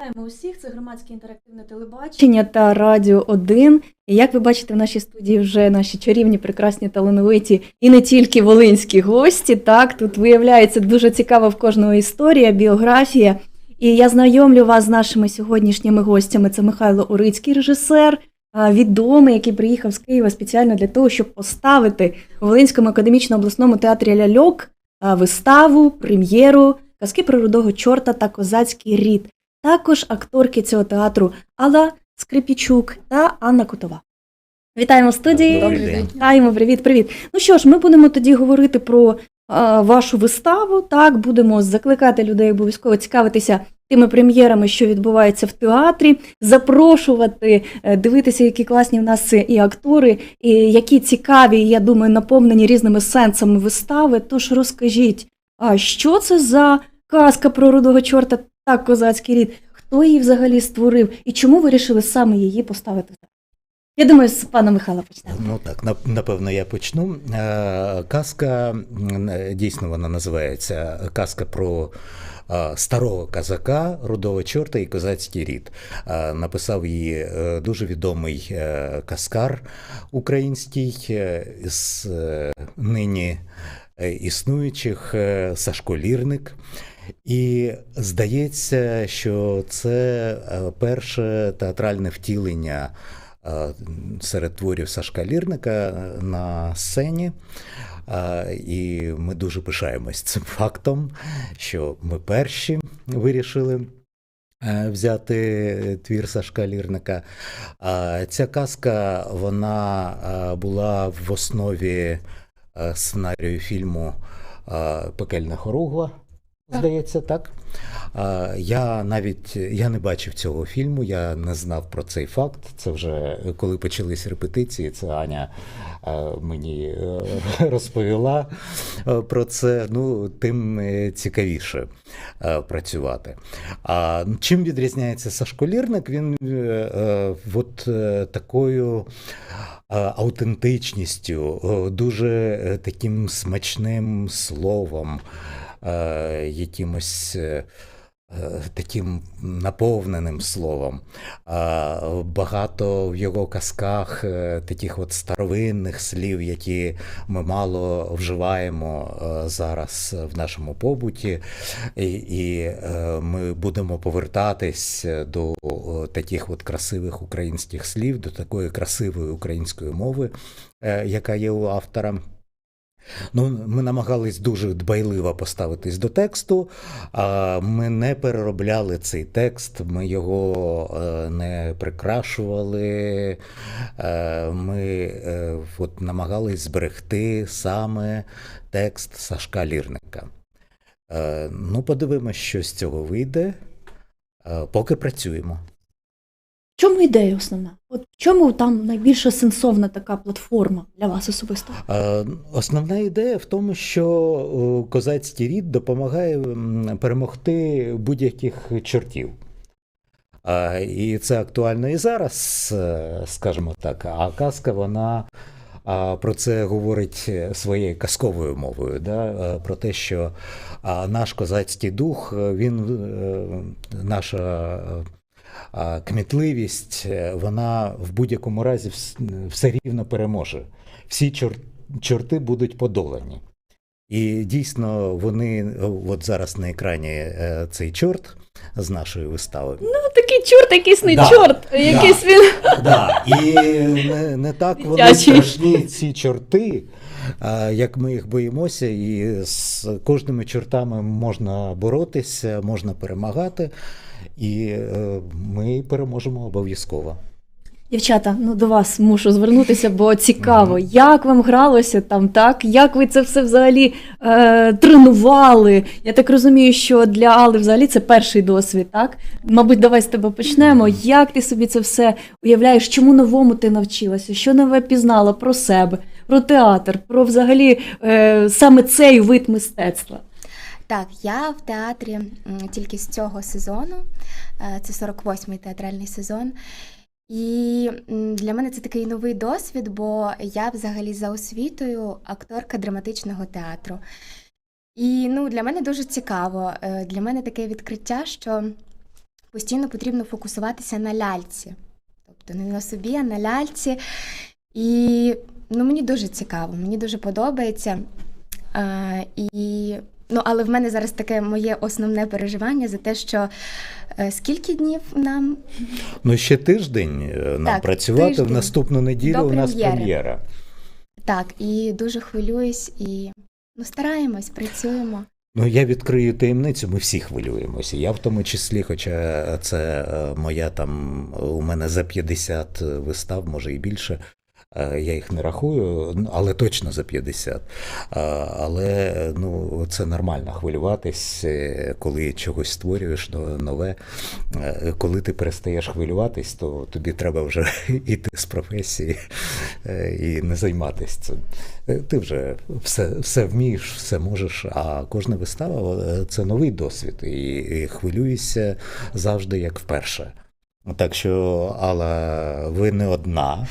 Вітаємо усіх. Це громадське інтерактивне телебачення та радіо 1. І як ви бачите, в нашій студії вже наші чарівні, прекрасні, талановиті і не тільки волинські гості. Так, тут виявляється дуже цікава в кожного історія, біографія. І я знайомлю вас з нашими сьогоднішніми гостями. Це Михайло Урицький, режисер, відомий, який приїхав з Києва спеціально для того, щоб поставити у Волинському академічному обласному театрі Ляльок виставу, прем'єру казки про рудого чорта та козацький рід. Також акторки цього театру Алла Скрипічук та Анна Кутова. Вітаємо в студії. Добрий день. Вітаємо, привіт, привіт. Ну що ж, ми будемо тоді говорити про а, вашу виставу. Так, будемо закликати людей обов'язково цікавитися тими прем'єрами, що відбуваються в театрі, запрошувати, е, дивитися, які класні в нас і актори, і які цікаві, я думаю, наповнені різними сенсами вистави. Тож розкажіть, а що це за казка про рудого чорта та козацький рід? Хто її взагалі створив і чому ви вирішили саме її поставити? Я думаю, з пана Михайла почнемо. Ну так, напевно, я почну. Е, Казка е, дійсно вона називається Казка про е, старого казака, рудого чорта і козацький рід. Написав її дуже відомий казкар український з нині існуючих Сашко Лірник. І здається, що це е, перше театральне втілення е, серед творів Сашка Лірника е, на сцені. І ми дуже пишаємось цим фактом, що ми перші вирішили. Взяти твір Сашка Лірника. Ця казка вона була в основі сценарію фільму Пекельна хоругва, здається, так. Я навіть я не бачив цього фільму, я не знав про цей факт. Це вже коли почались репетиції, це Аня е, мені е, розповіла е, про це. Ну, тим цікавіше працювати. А чим відрізняється Сашко Лірник? Він от такою аутентичністю, дуже таким смачним словом, якимось. е, е, Таким наповненим словом. Багато в його казках е, таких от старовинних слів, які ми мало вживаємо е, зараз в нашому побуті, і, і е, ми будемо повертатись до таких от красивих українських слів, до такої красивої української мови, е, яка є у автора. Ну, ми намагались дуже дбайливо поставитись до тексту. Ми не переробляли цей текст, ми його е, не прикрашували. Е, Ми е, от намагались зберегти саме текст Сашка Лірника. Ну, подивимось, що з цього вийде. Поки працюємо. Чому ідея основна? От в чому там найбільша сенсовна така платформа для вас особисто? Е, Основна ідея в тому, що козацький рід допомагає перемогти будь-яких чортів. І це актуально і зараз, е, скажімо так. А казка вона про це говорить своєю казковою мовою, да? е, про те, що наш козацький дух, е, він е, наша. Е, Кмітливість, е, вона в будь-якому разі все рівно переможе. Всі чор- чорти будуть подолані. І дійсно, вони от зараз на екрані е, цей чорт з нашої вистави. Ну, такий чорт, якийсь не Да. чорт, якийсь він. Да, і не, не так вони страшні ці чорти, як ми їх боїмося, і з кожними чортами можна боротися, можна перемагати, і е, ми переможемо обов'язково. Дівчата, ну до вас мушу звернутися, бо цікаво, як вам гралося там, так? Як ви це все взагалі е, тренували? Я так розумію, що для Алли взагалі це перший досвід, так? Мабуть, давай з тебе почнемо. Як ти собі це все уявляєш? Чому новому ти навчилася? Що нове пізнала про себе, про театр, про взагалі е, саме цей вид мистецтва? Так, я в театрі тільки з цього сезону. Е, Це 48-й театральний сезон. І для мене це такий новий досвід, бо я взагалі за освітою акторка драматичного театру. І ну, для мене дуже цікаво. Е, Для мене таке відкриття, що постійно потрібно фокусуватися на ляльці. Тобто не на собі, а на ляльці. І ну, мені дуже цікаво, мені дуже подобається. Е, і, ну, але в мене зараз таке моє основне переживання за те, що е, скільки днів нам Ну, ще тиждень е, нам Так, працювати. тиждень. В наступну неділю До у нас прем'єра. так, і дуже хвилююсь, і ну, стараємось, працюємо. Ну, я відкрию таємницю, ми всі хвилюємося. Я в тому числі, хоча це е, моя там, у мене за 50 вистав, може і більше. Е, Я їх не рахую, ну, але точно за 50. Але ну, це нормально хвилюватись, е, коли чогось створюєш нове. Е, Коли ти перестаєш хвилюватись, то тобі треба вже йти з професії е, і не займатися цим. Е, Ти вже все, все вмієш, все можеш, а кожна вистава е, це новий досвід, і хвилюєшся завжди як вперше. Так що, Алла, ви не одна.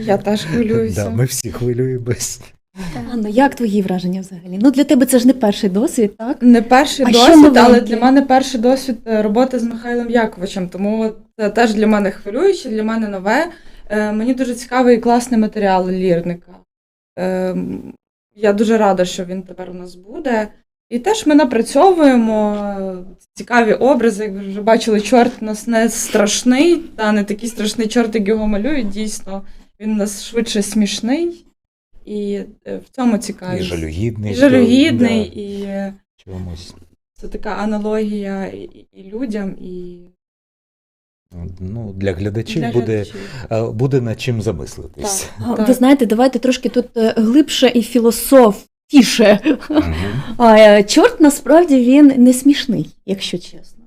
Я теж хвилююся. Да, ми всі хвилюємось. Анна, як твої враження взагалі? Ну для тебе це ж не перший досвід, так? Не перший А що досвід, але для мене перший досвід е, роботи з Михайлом Яковичем. Тому це теж для мене хвилююче, для мене нове. Е, Мені дуже цікавий і класний матеріал лірника. Е, Я дуже рада, що він тепер у нас буде. І теж ми напрацьовуємо е, цікаві образи. Як ви вже бачили, чорт у нас не страшний, та не такий страшний чорт, як його малюють. Дійсно, він у нас швидше смішний. І е, в цьому цікавість. І жалюгідний. І жалюгідний, да, і чомусь. це така аналогія і, людям, і Ну, для глядачів для буде, глядачів. е, буде над чим замислитись. Так. Ви знаєте, давайте трошки тут глибше і філософіше. Мгм. А, е, чорт насправді він не смішний, якщо чесно.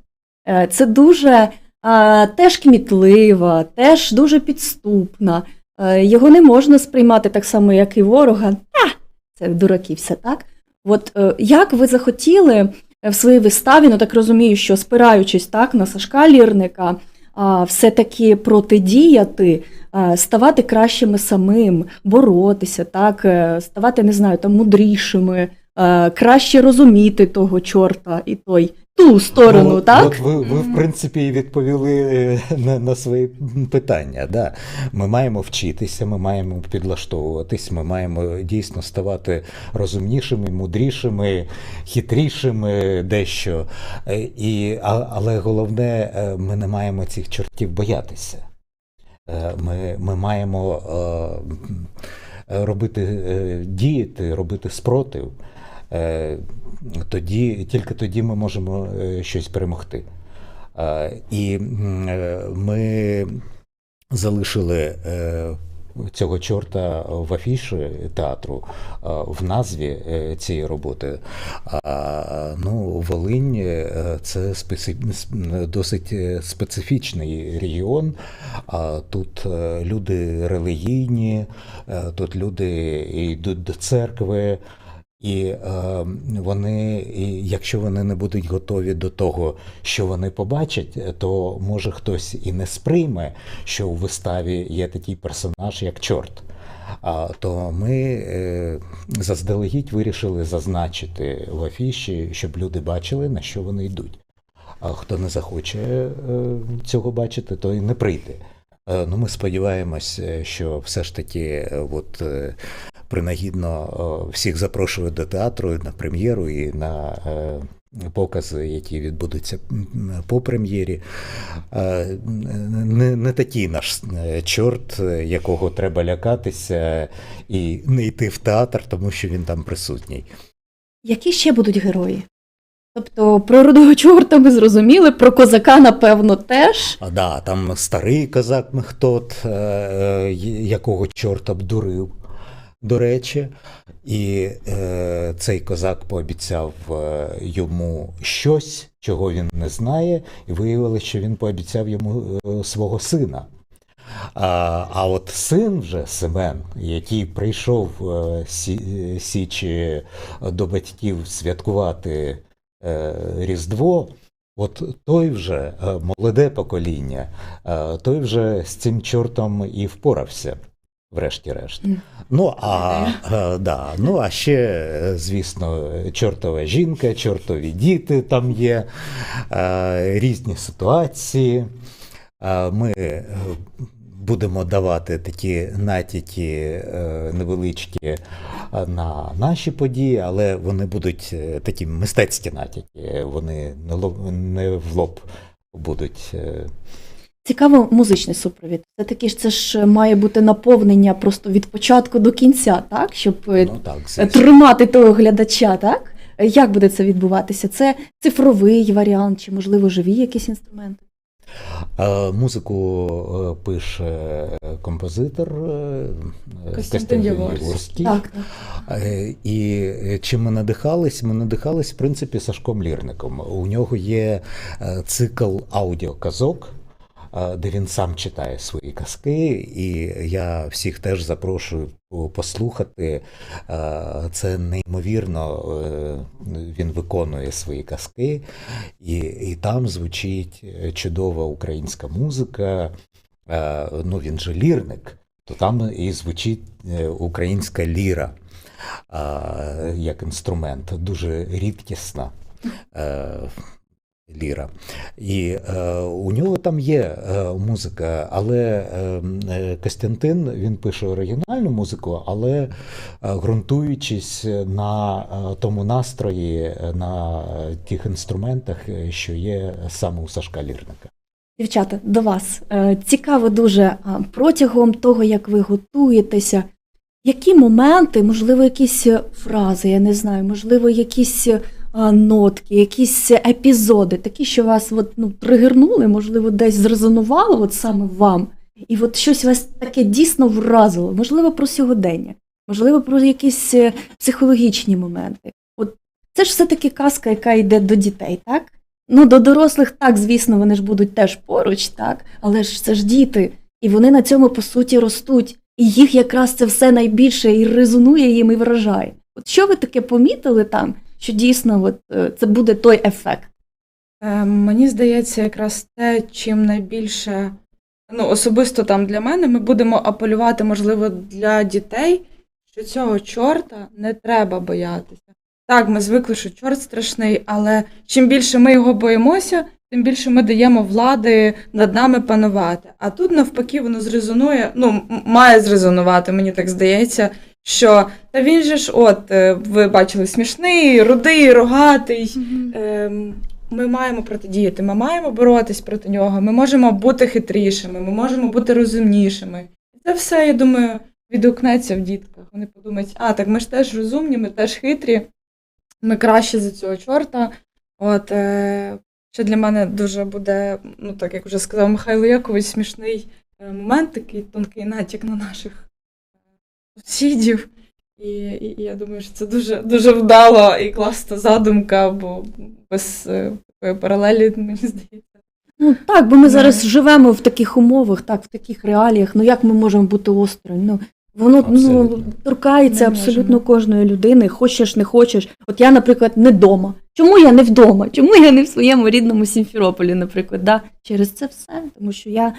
Е, Це дуже а, теж кмітлива, теж дуже підступна. Е, Його не можна сприймати так само, як і ворога. Та, це дураки все так. От як ви захотіли в своїй виставі, ну так розумію, що спираючись так на Сашка Лірника, а, все-таки протидіяти, ставати кращими самим, боротися, так, е, ставати, не знаю, там мудрішими, е, краще розуміти того чорта і той ту сторону, Ну, так? От ви, ви, в принципі, відповіли е, на, на свої питання. Да. Ми маємо вчитися, ми маємо підлаштовуватись, ми маємо дійсно ставати розумнішими, мудрішими, хитрішими дещо. Е, І, але головне, е, ми не маємо цих чортів боятися. Е, Ми, ми маємо е, робити, е, діяти, робити спротив. Тоді, тільки тоді ми можемо щось перемогти. І ми залишили цього чорта в афіші театру, е, в назві е, цієї роботи. Ну, Волинь е, це досить специфічний регіон. Тут люди релігійні, тут люди йдуть до церкви. І е, вони, і якщо вони не будуть готові до того, що вони побачать, то може хтось і не сприйме, що у виставі є такий персонаж, як чорт. А, то ми е, заздалегідь вирішили зазначити в афіші, щоб люди бачили, на що вони йдуть. А хто не захоче е, цього бачити, то і не прийде. Е, ну, ми сподіваємось, що все ж таки, е, от. Принагідно всіх запрошую до театру на прем'єру і на е, покази, які відбудуться по прем'єрі. Е, Не, не такий наш е, чорт, якого треба лякатися і не йти в театр, тому що він там присутній. Які ще будуть герої? Тобто про рудого чорта ми зрозуміли, про козака, напевно, теж. А да, там старий козак Мехтот, якого чорт обдурив. До речі, і е, цей козак пообіцяв е, йому щось, чого він не знає, і виявилося, що він пообіцяв йому е, свого сина. А, а от син вже Семен, який прийшов е, сі, Січі до батьків святкувати Різдво, от той вже молоде покоління, той вже з цим чортом і впорався. Врешті-решт. Мгм. Ну, а, е, да, ну, а ще, е, звісно, чортова жінка, чортові діти там є, е, різні ситуації. Ми будемо давати такі натяки невеличкі на наші події, але вони будуть такі мистецькі натяки, вони не в лоб будуть. Е, Цікаво, музичний супровід. Це таки ж це ж має бути наповнення просто від початку до кінця, так? Щоб е, Ну так, тримати того глядача, так? Як буде це відбуватися? Це цифровий варіант, чи можливо живі якісь інструменти? Е, Музику е, пише е, композитор е, Костянтин Яворський. Так, так. Е, І е, чим ми надихались? Ми надихались, в принципі, Сашком Лірником. У нього є е, цикл аудіоказок, е, де він сам читає свої казки, і я всіх теж запрошую послухати. Це неймовірно. е, Він виконує свої казки, і, і там звучить е, чудова українська музика. Ну, він же лірник, то там і звучить е, українська ліра як інструмент, дуже рідкісна ліра. І е, у нього там є е, музика, але е, е, Костянтин він пише оригінальну музику, але е, ґрунтуючись на е, тому настрої, е, на тих інструментах, е, що є саме у Сашка Лірника. Дівчата, до вас Е, цікаво дуже протягом того, як ви готуєтеся, які моменти, можливо, якісь е, фрази, я не знаю, можливо, якісь е, нотки, якісь епізоди, такі, що вас от, ну, тригернули, можливо, десь зрезонувало от саме вам, і от щось вас таке дійсно вразило, можливо, про сьогодення, можливо, про якісь е, психологічні моменти. От це ж все-таки казка, яка йде до дітей, так? Ну, до дорослих, так, звісно, вони ж будуть теж поруч, так, але ж це ж діти, і вони на цьому по суті ростуть, і їх якраз це все найбільше і резонує їм і вражає. От що ви таке помітили там, що дійсно от, е, це буде той ефект? Е, Мені здається, якраз те, чим найбільше, ну, особисто там для мене, ми будемо апелювати, можливо, для дітей, що цього чорта не треба боятися. Так, ми звикли, що чорт страшний, але чим більше ми його боїмося, тим більше ми даємо влади над нами панувати. А тут, навпаки, воно зрезонує, ну, має зрезонувати, мені так здається, що та він же ж, от, е, ви бачили, смішний, рудий, рогатий. Ем, Ми маємо протидіяти, ми маємо боротись проти нього, ми можемо бути хитрішими, ми можемо бути розумнішими. І це все, я думаю, відгукнеться в дітках. Вони подумають, а так ми ж теж розумні, ми теж хитрі, ми краще за цього чорта. От е, ще для мене дуже буде, ну так як вже сказав Михайло Якович, смішний е, момент, такий тонкий натяк на наших е, сусідів. І, і, і я думаю, що це дуже, дуже вдала і класна задумка, бо без е, такої паралелі, мені здається. Ну так, бо ми зараз живемо в таких умовах, так, в таких реаліях. Ну як ми можемо бути осторонь? Ну воно ну, торкається Не абсолютно можемо. кожної людини, хочеш, не хочеш. От я, наприклад, не вдома. Чому я не вдома? Чому я не в своєму рідному Сімферополі, наприклад? Да? Через це все. Тому що я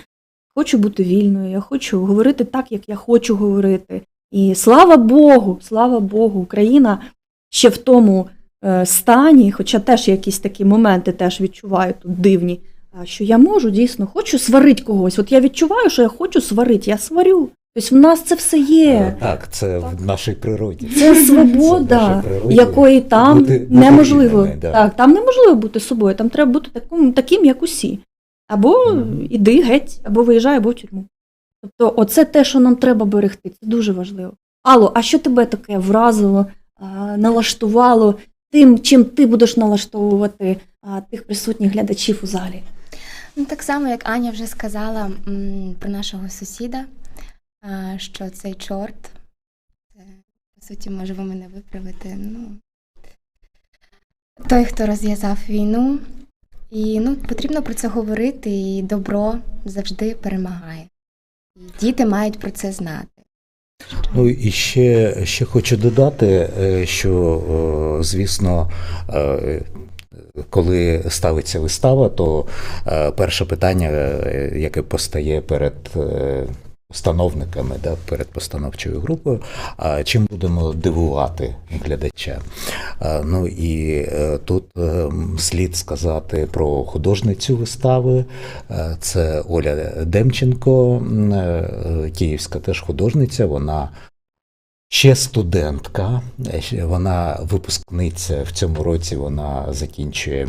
хочу бути вільною, я хочу говорити так, як я хочу говорити. І слава Богу, слава Богу, Україна ще в тому е, стані, хоча теж якісь такі моменти теж відчуваю тут дивні, а, що я можу дійсно хочу сварити когось. От я відчуваю, що я хочу сварити, я сварю. Тобто в нас це все Е, є. Так, це в нашій природі. Це свобода, Це наша природа. якої там Бути- бути неможливо. да. Так, там неможливо бути собою, там треба бути таким, таким як усі. Або Мгм. іди геть, або виїжджай, або в тюрму. Тобто, оце те, що нам треба берегти, це дуже важливо. Алло, а що тебе таке вразило, налаштувало тим, чим ти будеш налаштовувати тих присутніх глядачів у залі? Ну, так само, як Аня вже сказала про нашого сусіда, що цей чорт, по суті, може ви мене виправити. Ну, той, хто розв'язав війну. І ну, потрібно про це говорити, і добро завжди перемагає. Діти мають про це знати. Ну і ще, ще хочу додати, е, що, е, звісно, е, коли ставиться вистава, то перше питання, яке постає перед постановниками да, перед постановчою групою, а чим будемо дивувати глядача. Ну і е, тут е, слід сказати про художницю вистави. Е, Це Оля Демченко, київська теж художниця. Вона ще студентка, вона випускниця в цьому році. Вона закінчує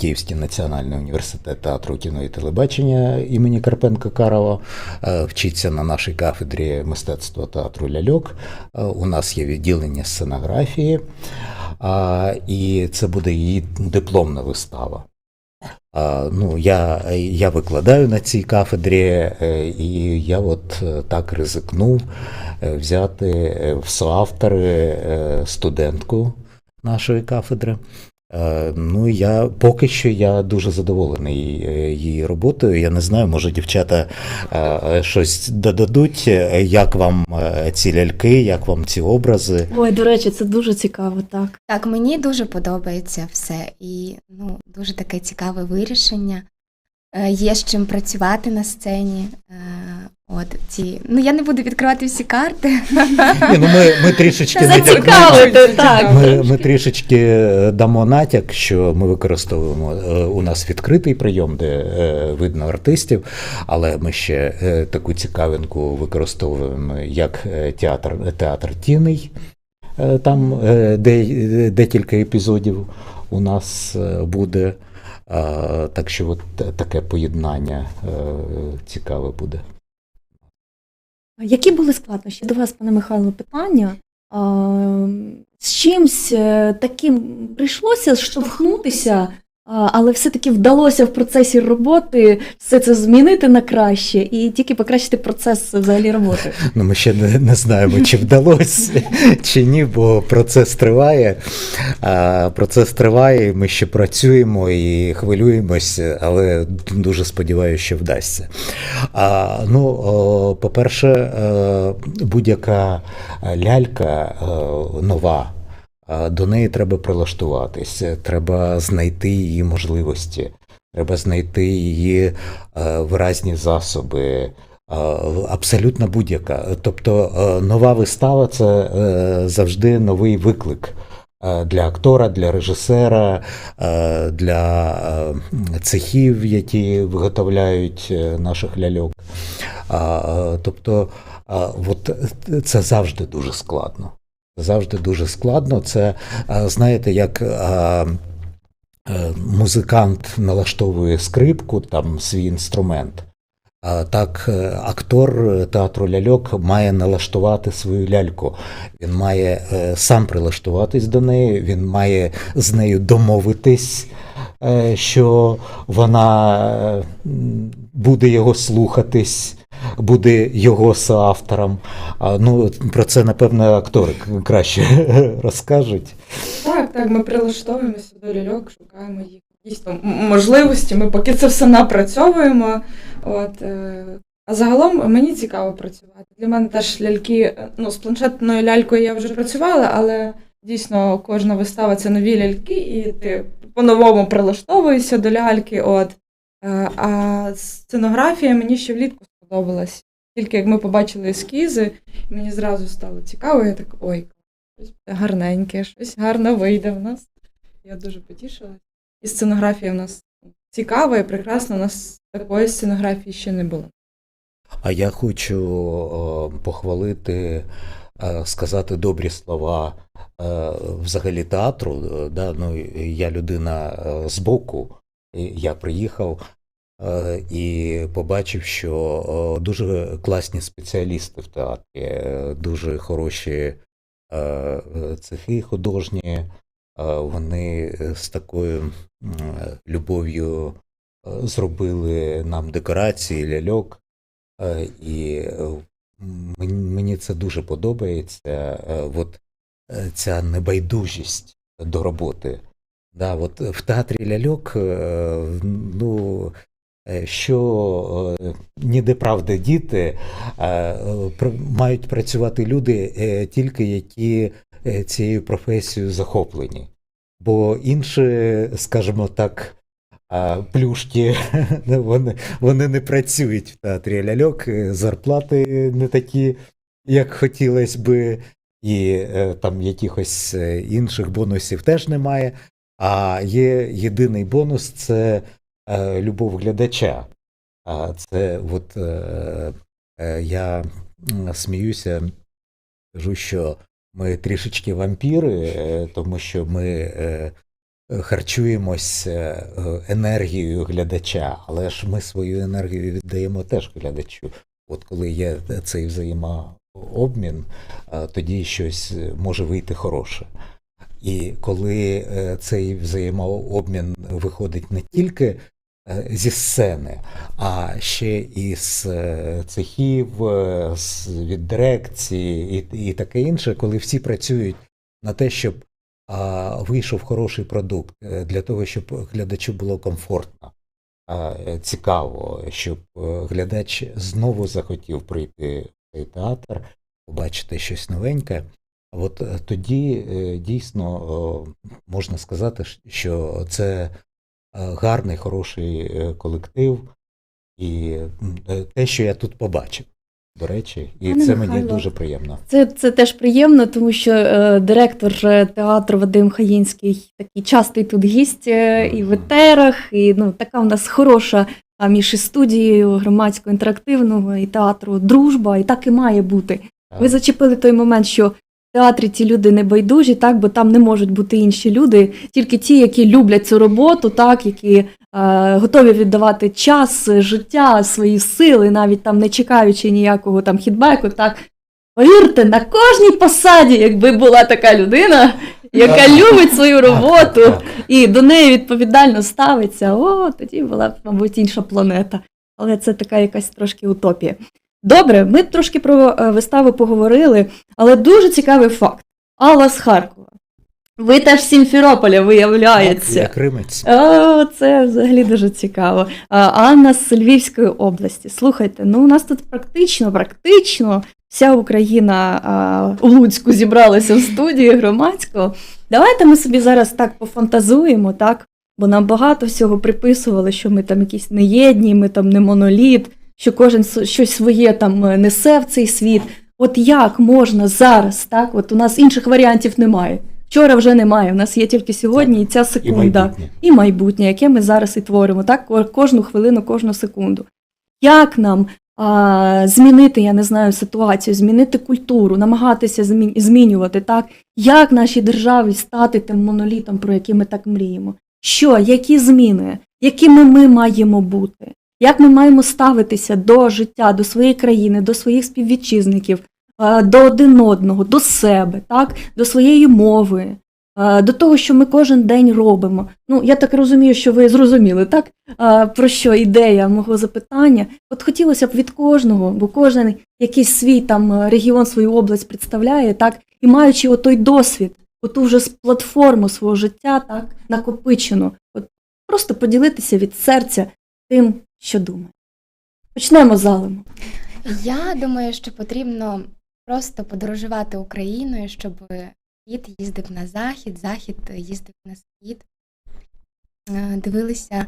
Київський національний університет театру кіно і телебачення імені Карпенка Карова. Е, Вчиться на нашій кафедрі мистецтва театру ляльок. Е, У нас є відділення сценографії, і це буде її дипломна вистава. Ну, я, я викладаю на цій кафедрі, е, і я от е, так ризикнув е, взяти е, в соавтори е, студентку нашої кафедри. Е, Ну, я поки що я дуже задоволений е, її роботою. Я не знаю, може дівчата е, щось додадуть, як вам ці ляльки, як вам ці образи. Ой, до речі, це дуже цікаво, так. Так, мені дуже подобається все, і ну, дуже таке цікаве вирішення. Є з чим працювати на сцені. От ці. Ну, я не буду відкривати всі карти. Ні, ну ми, ми трішечки Та натякнемо. так. Ми, ми трішечки е, дамо натяк, що ми використовуємо е, у нас відкритий прийом, де е, видно артистів, але ми ще таку цікавинку використовуємо як театр, театр тіней. Там де, декілька епізодів у нас буде. Так що от таке поєднання цікаве буде. Які були складнощі? До вас, пане Михайло, питання. З чимсь е, таким прийшлося штовхнутися, але все-таки вдалося в процесі роботи все це змінити на краще і тільки покращити процес взагалі роботи. Ну, ми ще не, не знаємо, чи вдалося, чи ні, бо процес триває. А, процес триває, ми ще працюємо і хвилюємося, але дуже сподіваюся, що вдасться. А, ну, по-перше, е, будь-яка лялька е, нова. До неї треба прилаштуватись, треба знайти її можливості, треба знайти її е, виразні засоби, е, абсолютно будь-яка. Тобто е, нова вистава це е, завжди новий виклик. е, Для актора, для режисера, е, для е, цехів, які виготовляють е, наших ляльок. Е, Тобто, от це завжди дуже складно. Завжди дуже складно. Це, знаєте, як е, музикант налаштовує скрипку, там свій інструмент. А так, е, актор театру ляльок має налаштувати свою ляльку. Він має е, сам прилаштуватись до неї, він має з нею домовитись, е, що вона е, буде його слухатись, буде його соавтором. Ну, про це, напевно, актори краще розкажуть. Так, так, ми прилаштовуємося до ляльок, шукаємо їх там можливості. Ми поки це все напрацьовуємо. От, е, а загалом мені цікаво працювати. Для мене теж ляльки, е, ну, з планшетною лялькою я вже працювала, але дійсно кожна вистава це нові ляльки, і ти по-новому прилаштовуєшся до ляльки. От. Е, А сценографія мені ще влітку сподобалась. Тільки як ми побачили ескізи, мені зразу стало цікаво, я так ой, щось гарненьке, щось гарно вийде в нас. Я дуже потішилась. І сценографія в нас цікава і прекрасна. У нас такої сценографії ще не було. А я хочу похвалити, е, сказати добрі слова е, взагалі театру. е, Да? Ну, я людина е, збоку, я приїхав і побачив, що дуже класні спеціалісти в театрі, е, дуже хороші е, е, цехи художні. е, Вони з такою любов'ю е, зробили нам декорації, ляльок. Е, І е, мені, це дуже подобається. е, От е, ця небайдужість до роботи. Да, от в театрі ляльок, е, ну, е, що е, ніде правда діти, е, е, мають працювати люди е, тільки які е, цією професією захоплені. Бо інші, скажімо так, плюшки вони, вони не працюють в театрі ляльок, е, зарплати не такі, як хотілося би, і е, там якихось е, інших бонусів теж немає. А є єдиний бонус це е, любов глядача. А це от е, е, я сміюся, кажу, що ми трішечки вампіри, е, тому що ми е, харчуємось е, енергією глядача, але ж ми свою енергію віддаємо теж глядачу. От коли є цей взаємообмін, е, тоді щось може вийти хороше. І коли е, цей взаємообмін виходить не тільки е, зі сцени, а ще із е, цехів, е, від дирекції і, і таке інше, коли всі працюють на те, щоб вийшов хороший продукт, е, для того, щоб глядачу було комфортно, е, цікаво, щоб е, глядач знову захотів прийти в цей театр, побачити щось новеньке. От е, тоді е, дійсно можна сказати, що це е, гарний, хороший е, колектив, і е, те, що я тут побачив, до речі, і Пане це мені дуже приємно. Це, це теж приємно, тому що е, директор е, театру Вадим Хаїнський такий частий тут гість е, і в етерах, і ну, така у нас хороша а, між і студією громадського інтерактивного і театру дружба, і так і має бути. Ви зачепили той момент, що театрі ті люди не байдужі, так, бо там не можуть бути інші люди, тільки ті, які люблять цю роботу, так, які е, готові віддавати час, життя, свої сили, навіть там не чекаючи ніякого там хідбеку. Так. Повірте, на кожній посаді, якби була така людина, яка любить свою роботу і до неї відповідально ставиться, о, тоді була б, мабуть, інша планета. Але це така якась трошки утопія. Добре, ми трошки про е, виставу поговорили, але дуже цікавий факт. Алла з Харкова. Ви теж з Сімферополя, виявляється. Я кримець. О, це взагалі дуже цікаво. Анна з Львівської області. Слухайте, ну у нас тут практично, практично вся Україна а, у Луцьку зібралася в студії громадського. Давайте ми собі зараз так пофантазуємо, так? Бо нам багато всього приписували, що ми там якісь неєдні, ми там не моноліт, що кожен щось своє там е, несе в цей світ. От як можна зараз, так? От у нас інших варіантів немає. Вчора вже немає. У нас є тільки сьогодні і ця І секунда майбутнє. і майбутнє, яке ми зараз і творимо, так кожну хвилину, кожну секунду. Як нам а, змінити, я не знаю, ситуацію, змінити культуру, намагатися змінювати, так як нашій державі стати тим монолітом, про який ми так мріємо? Що, які зміни, якими ми маємо бути? Як ми маємо ставитися до життя, до своєї країни, до своїх співвітчизників, до один одного, до себе, так, до своєї мови, до того, що ми кожен день робимо. Ну, я так розумію, що ви зрозуміли, так? Про що ідея мого запитання? От хотілося б від кожного, бо кожен якийсь свій там е, регіон, свою область представляє, так, і маючи отой досвід, оту вже платформу свого життя, так, накопичену, от просто поділитися від серця тим, що думає. Почнемо з Алеми. Я думаю, що потрібно просто подорожувати Україною, щоб схід їздив на захід, захід їздив на схід. Е, Дивилися,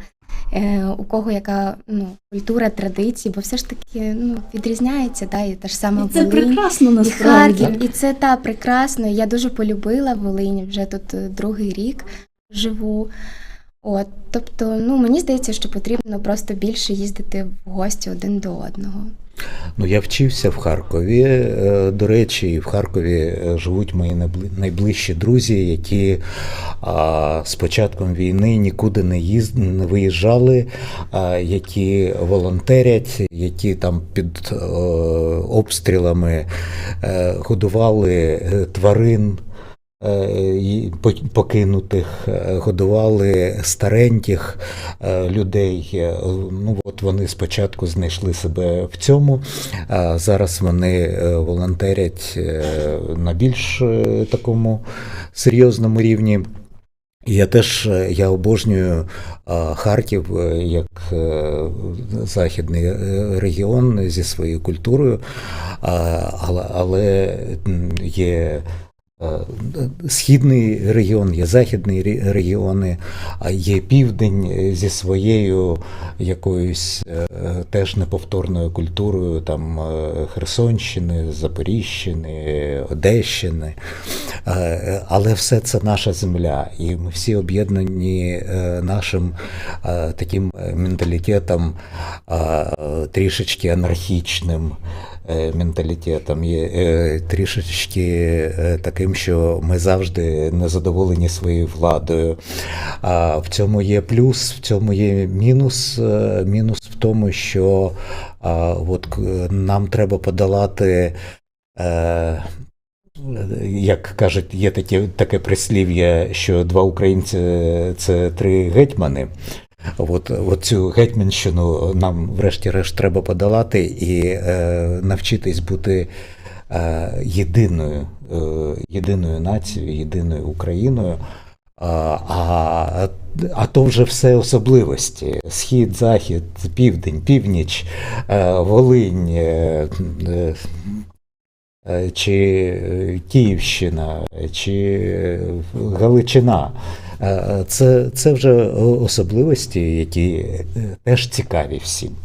е, у кого яка ну, культура, традиції, бо все ж таки ну, відрізняється, та, і та ж сама І це Волинь. прекрасно І. Харків, і це та прекрасно. Я дуже полюбила Волинь, вже тут е, другий рік живу. От, тобто, ну мені здається, що потрібно просто більше їздити в гості один до одного. Ну, я вчився в Харкові. Е, До речі, і в Харкові е, живуть мої найближчі друзі, які з початком війни нікуди не їзд... не виїжджали, які волонтерять, які там під е, обстрілами годували тварин. Е, Покинутих, е, годували стареньких е, людей. Ну, от вони спочатку знайшли себе в цьому, а зараз вони волонтерять на більш такому серйозному рівні. Я теж я обожнюю Харків як західний регіон зі своєю культурою, але, є Східний регіон, є західний рі- регіони, а є південь е, зі своєю якоюсь е, теж неповторною культурою, там е, Херсонщини, Запоріжщини, Одещини. Е, Але все це наша земля, і ми всі об'єднані е, нашим е, таким е, менталітетом е, трішечки анархічним е, менталітетом, е, трішечки е, таким, що ми завжди незадоволені своєю владою. А в цьому є плюс, в цьому є мінус. Е, Мінус в тому, що а, от, нам треба подолати. Е, як кажуть, є таке, таке прислів'я, що два українці це три гетьмани. От, от цю гетьманщину нам, врешті-решт, треба подолати і е, навчитись бути єдиною, е, єдиною нацією, єдиною Україною. А, а, а то вже все особливості: схід, захід, південь, північ, е, Волинь. е, е, е, чи е, Київщина, чи е, Галичина. Е, Це, це вже особливості, які е, теж цікаві всім.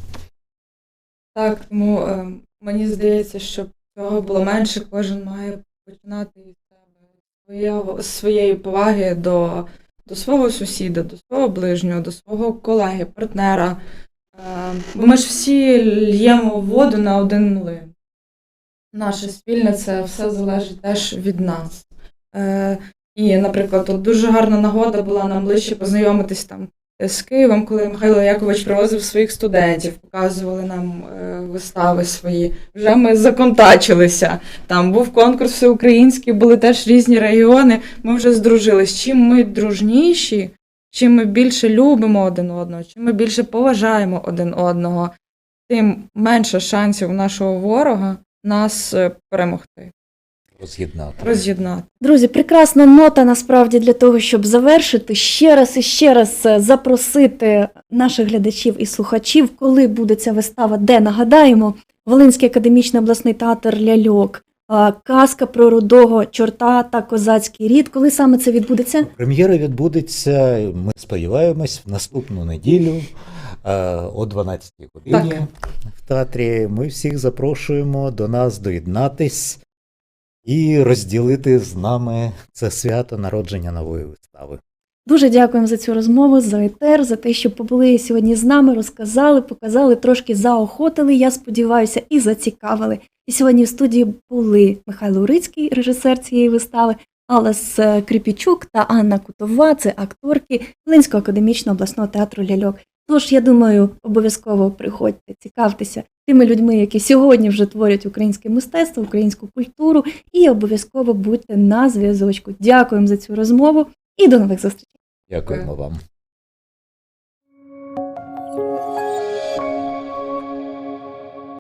Так, тому е, мені здається, щоб цього було менше, кожен має починати із себе своєї поваги до, до свого сусіда, до свого ближнього, до свого колеги, партнера. Е, бо ми ж всі л'ємо воду на один млин. Наше спільне це все залежить теж від нас. Е, і, наприклад, от дуже гарна нагода була нам ближче познайомитись там з Києвом, коли Михайло Якович привозив своїх студентів, показували нам е, вистави свої. Вже ми законтачилися. Там був конкурс всеукраїнський, були теж різні регіони. Ми вже здружились. Чим ми дружніші, чим ми більше любимо один одного, чим ми більше поважаємо один одного, тим менше шансів нашого ворога нас е, перемогти, Роз'єднати. роз'єднати. Друзі, прекрасна нота насправді для того, щоб завершити ще раз і ще раз е, запросити наших глядачів і слухачів, коли буде ця вистава, де нагадаємо, Волинський академічний обласний театр Ляльок, казка про рудого чорта та козацький рід. Коли саме це відбудеться? Прем'єра відбудеться, ми сподіваємось, в наступну неділю е, о 12 годині Так. в театрі. Ми всіх запрошуємо до нас доєднатись і розділити з нами це свято народження нової вистави. Дуже дякуємо за цю розмову, за етер, за те, що побули сьогодні з нами, розказали, показали, трошки заохотили, я сподіваюся, і зацікавили. І сьогодні в студії були Михайло Урицький, режисер цієї вистави, Алес е, Кріпічук та Анна Кутова, це акторки Волинського академічного обласного театру Ляльок. Тож, я думаю, обов'язково приходьте, цікавтеся тими людьми, які сьогодні вже творять українське мистецтво, українську культуру, і обов'язково будьте на зв'язочку. Дякуємо за цю розмову і до нових зустрічей. Дякуємо вам.